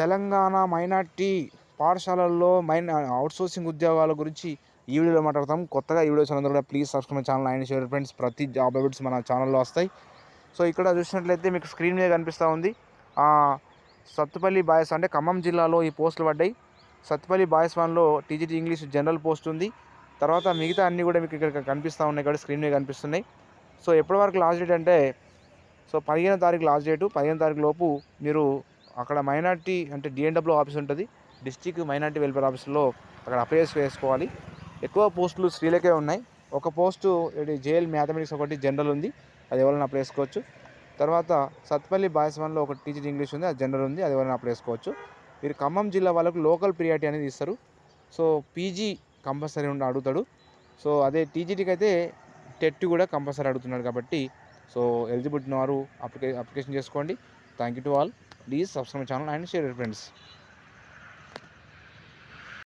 Telangana minority పాఠశాలల్లో మైన్ outsourcing ఉద్యోగాల గురించి ఈ వీడియోలో మాట్లాడతాం. కొత్తగా ఈ వీడియోస్ అందరూ కూడా please subscribe channel and share friends. ప్రతి జాబ్ అప్డేట్స్ మన ఛానల్లో వస్తాయి. సో ఇక్కడ చూసినట్లయితే మీకు స్క్రీన్ మీద కనిపిస్తూ ఉంది. సత్తుపల్లి బాయ్స్ అంటే ఖమ్మం జిల్లాలో ఈ పోస్టులు పడ్డాయి. సత్తుపల్లి బాయ్స్ వన్లో టీజీటీ ఇంగ్లీష్ జనరల్ పోస్ట్ ఉంది. తర్వాత మిగతా అన్నీ కూడా మీకు ఇక్కడ కనిపిస్తూ ఉన్నాయి ఇక్కడ స్క్రీన్ మీద కనిపిస్తున్నాయి. సో ఎప్పటి వరకు లాస్ట్ డేట్ అంటే సో పదిహేను తారీఖు లాస్ట్ డేటు. పదిహేను తారీఖు లోపు మీరు అక్కడ మైనార్టీ అంటే డిఎన్డబ్ల్యూ ఆఫీస్ ఉంటుంది. డిస్టిక్ మైనార్టీ వెల్ఫేర్ ఆఫీస్లో అక్కడ అప్లై వేసుకోవాలి. ఎక్కువ పోస్టులు స్త్రీలకే ఉన్నాయి. ఒక పోస్టు జేఎల్ మ్యాథమెటిక్స్ ఒకటి జనరల్ ఉంది. అది ఎవరైనా అప్లై చేసుకోవచ్చు. తర్వాత సత్పల్లి బాయ్స్ వన్లో ఒక టీచర్ ఇంగ్లీష్ ఉంది. అది జనరల్ ఉంది. అది ఎవరైనా అప్లై చేసుకోవచ్చు. మీరు ఖమ్మం జిల్లా వాళ్ళకు లోకల్ ప్రియారిటీ అనేది ఇస్తారు. సో పీజీ కంపల్సరీ ఉండి అడుగుతాడు. సో అదే టీజీటీకి అయితే టెట్ కూడా కంపల్సరీ అడుగుతున్నాడు కాబట్టి సో ఎలిజిబిలిటీ వారు అప్లికే అప్లికేషన్ చేసుకోండి. Thank you to all Please subscribe my channel and share your friends.